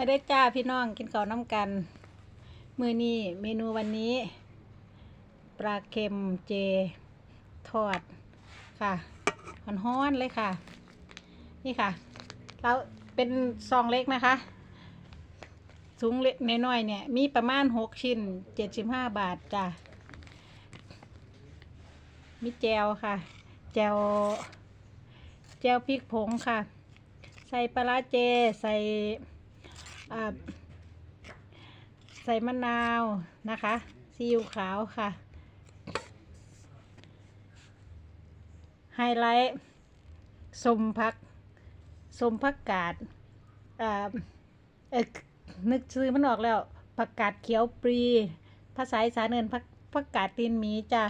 มาได้จ้าพี่น้องกินข้าวน้ำกัน มือนี้เมนูวันนี้ ปลาเค็มเจ ทอดค่ะฮ้อนๆเลยค่ะ นี่ค่ะ แล้วเป็นซองเล็กนะคะถุงเล็กน้อยๆเนี่ย มีประมาณหกชิ้นเจ็ดสิบห้าบาทจ้ะ มีแจวค่ะ แจว แจวพริกผงค่ะ ใส่ปลาเจ ใส่ ใส่มะนาวนะคะซีอิ๊วขาวค่ะไฮไลท์สมพักสมพักกาดอ่าเอกนึกชื่อมันออกแล้วผักกาดเขียวปรี ภาษาอีสานเอินผักผักกาดตีนหมีจ้ะ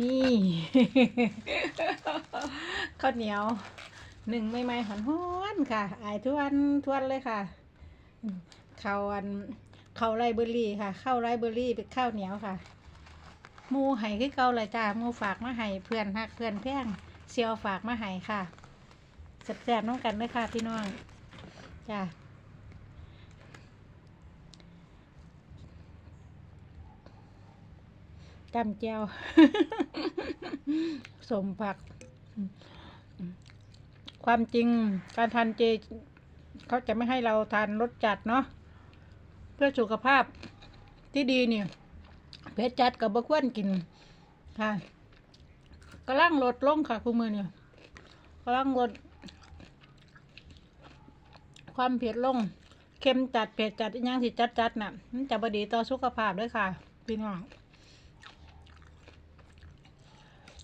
นี่ ข้าวเหนียว หนึ่งไม่ไม่หอนห้อนค่ะอายทวนทวนเลยค่ะอืมข้าวอันข้าวไรเบอร์รี่ค่ะ ข้าวไรเบอร์รี่เป็นข้าวเหนียวค่ะ มูไห้คือเก่าเลยจ้ามูฝากมาให้เพื่อนฮักเพื่อนแพ่งเซียวฝากมาให้ค่ะแซ่บๆน้องกันเลยค่ะพี่น้องจ้าจำเจียวสมผัก ความจริงการทานเจเขาจะไม่ให้เราทานรสจัดเนาะเพื่อสุขภาพที่ดีเนี่ยเผ็ดจัดกับบะควนกินค่ะกำลังลดลงค่ะคุณมือเนี่ยกำลังลด ความเผ็ดลงเค็มจัดเผ็ดจัดอหยังสิจัดจัดน่ะมันจะบดีต่อสุขภาพด้วยค่ะพี่น้อง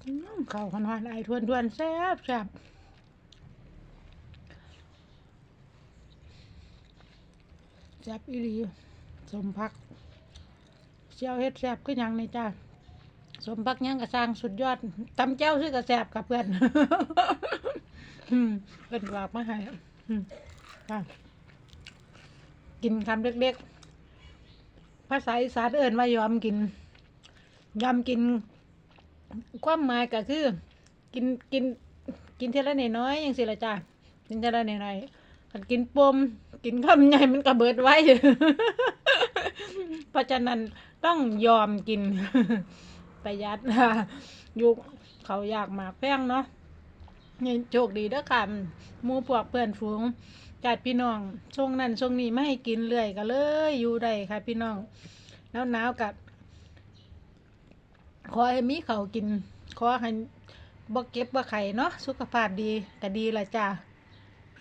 อืมข้าวขนอนไอทวนทวนแซ่บแซ่บ ซ่บอีหลีสมพักเจ้าเฮ็ดแซ่บก็ยังในจ้าสมพักยังกระสร้างสุดยอดตำเจ้าซื้อกระแซบกับเพื่อนเพิ่นฝากมาให้กินคำเล็กๆภาษาอีสานเอิ้นว่ายอมกิน ยอมกิน ความหมายก็คือ กินกิน กินเท่าละน้อยย่างสิละจ้ากินเท่าละน้อย ๆคันกินปมกินคำใหญ่มันก็เบิดไว้ เพราะฉะนั้นต้องยอมกิน ประหยัดยุคเขาอยากหมากแพงเนาะนี่โชคดีเด้อค่ะมูพวกเพื่อนฝูงญาติพี่น้องช่วงนั้นช่วงนี้ไม่ให้กินเรื่อยก็เลย อยู่ได้ค่ะ พี่น้องแล้วหนาวกับขอให้มีเขากิน ขอให้บ่เก็บบ่ไข่เนาะสุขภาพดีก็ดีละจ้า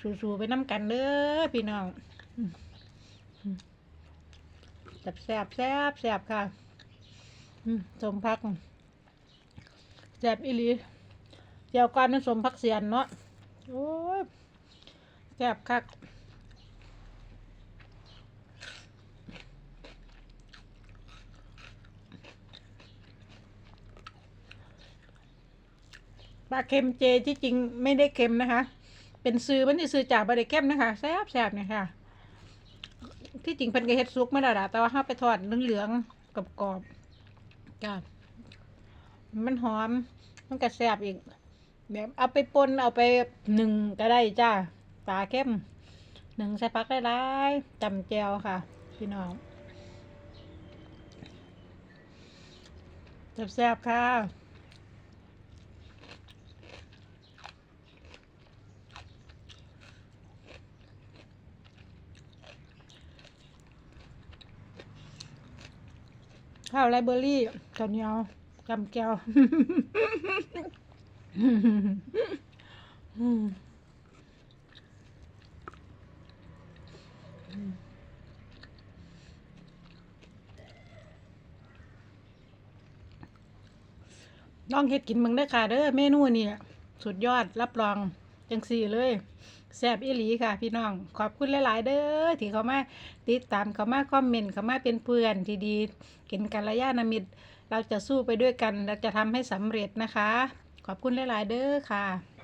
สู้ๆไปน้ำกันเด้อพี่น้องแซ่บแซ่บแซ่บแซ่บค่ะอืมสมพักแซ่บอีลีเจียวกานนั้นสมพักเสียนเนาะโอ้ยแซ่บคักปลาเค็มเจที่จริงไม่ได้เค็มนะคะ เป็นซื้อมันนี่ซื้อจากบริเก็มนะคะแซ่บแซ่บเนี่ยค่ะ ที่จริงเป็นกระเฮ็ดซุกไม่ได้ละแต่ว่าห้าไปทอดเหลืองๆกับกรอบจ้ามันหอม มันก็แซ่บอีกแบบเอาไปปนเอาไปหนึ่งก็ได้จ้าปลาเข้มหนึ่งใส่ผักได้หลายๆจำแจวค่ะ พี่น้องแซ่บๆค่ะ ข้าวไรเบอร์รี่ข้าวเหนียวจำแก้วลองเฮ็ดกินมึงได้ค่ะเด้อเมนูนี่สุดยอดรับรอง จังสี่เลยแซบอีหลีค่ะ พี่น้อง ขอบคุณหลาย ๆ เด้อที่เขามาติดตามเขามาคอมเมนต์เขามาเป็นเพื่อนที่ดีกินกันระยะนามิตร เราจะสู้ไปด้วยกันเราจะทำให้สำเร็จนะคะ ขอบคุณหลาย ๆ เด้อค่ะ